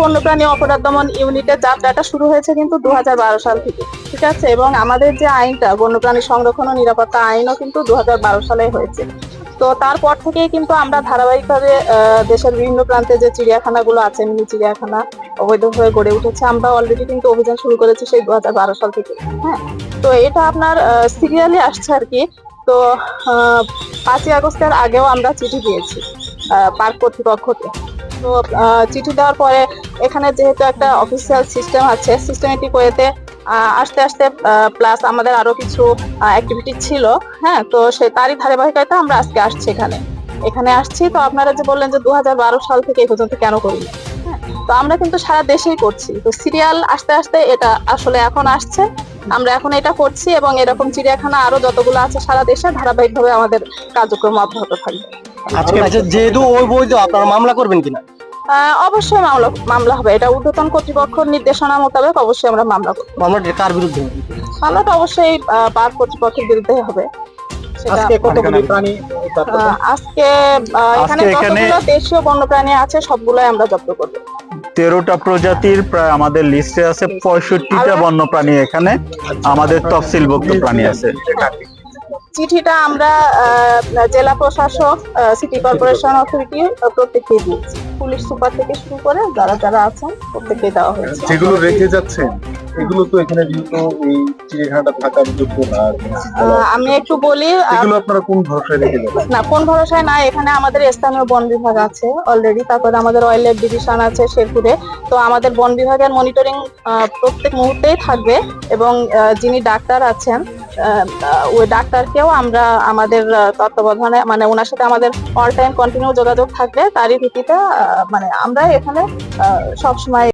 বন্যপ্রাণী অপরাধ দমন ইউনিটের যাত্রাটা শুরু হয়েছে কিন্তু দু হাজার বারো সাল থেকে, ঠিক আছে? এবং আমাদের যে আইনটা, বন্যপ্রাণী সংরক্ষণ ও নিরাপত্তা আইনও কিন্তু দু হাজার বারো সালে হয়েছে। তো তারপর থেকেই কিন্তু আমরা ধারাবাহিকভাবে দেশের বিভিন্ন প্রান্তে যে চিড়িয়াখানাগুলো আছে, মিনি চিড়িয়াখানা অবৈধভাবে গড়ে উঠেছে, আমরা অলরেডি কিন্তু অভিযান শুরু করেছি সেই দু হাজার বারো সাল থেকে হ্যাঁ? তো এটা আপনার সিরিয়ালি আসছে আর কি। তো পাঁচই আগস্টের আগেও আমরা চিঠি দিয়েছি পার্ক কর্তৃপক্ষকে। তো চিঠি দেওয়ার পরে এখানে যেহেতু একটা অফিসিয়াল সিস্টেম আছে সিস্টেমেটিক ওয়েতে আস্তে আস্তে প্লাস আমাদের আরও কিছু অ্যাক্টিভিটি ছিল হ্যাঁ? তো সে তারই ধারাবাহিকতা আমরা আজকে আসছি এখানে। এখানে আসছি তো আপনারা যে বললেন যে দু সাল থেকে এই পর্যন্ত কেন করি হ্যাঁ? তো আমরা কিন্তু সারা দেশেই করছি। তো সিরিয়াল আস্তে আস্তে এটা আসলে এখন আসছে। আমরা এখন এটা করছি এবং এরকম চিড়িয়াখানা আরও যতগুলো আছে সারা দেশে ধারাবাহিকভাবে আমাদের কার্যক্রম অব্যাহত থাকবে। আজকে আচ্ছা, যেহেতু ওই বৈধ আপনারা মামলা করবেন কিনা? অবশ্যই মামলা মামলা হবে। এটা ঊর্ধ্বতন কর্তৃপক্ষের নির্দেশনা মোতাবেক অবশ্যই আমরা মামলা করব। মামলাটি কার বিরুদ্ধে? মামলাটা অবশ্যই পার্ক কর্তৃপক্ষের বিরুদ্ধে হবে। আজকে কতগুলি প্রাণী আহ, আজকে এখানে দেশীয় বন্যপ্রাণী আছে সবগুলোই আমরা জব্দ করব। তেরোটা প্রজাতির প্রায় আমাদের লিস্টে আছে পঁয়ষট্টিটা বন্যপ্রাণী এখানে। আমাদের তফসিলভুক্ত প্রাণী আছে। চিঠিটা আমরা জেলা প্রশাসক সিটি কর্পোরেশন অথরিটি প্রত্যেককে দিয়েছি। পুলিশ সুপার থেকে শুরু করে যারা যারা আছেন প্রত্যেককে দেওয়া হয়েছে। যেগুলো রেখে যাচ্ছেন এগুলো তো এখানে যেহেতু এই চিড়িয়াখানাটা থাকার যোগ্য না আমি একটু বলি এগুলো আপনারা কোন ভরসায় রেখে যাচ্ছেন? না কোন ভরসায় না এখানে আমাদের স্থানীয় বন বিভাগ আছে অলরেডি তারপরে আমাদের ওয়াইল্ড লাইফ ডিভিশন আছে শেরপুরে। তো আমাদের বন বিভাগের মনিটরিং প্রত্যেক মুহূর্তেই থাকবে এবং যিনি ডাক্তার আছেন ওই ডাক্তারকেও আমরা আমাদের তত্ত্বাবধানে মানে ওনার সাথে আমাদের অল টাইম কন্টিনিউ যোগাযোগ থাকবে, তারই ভিত্তিতে মানে আমরা এখানে সবসময়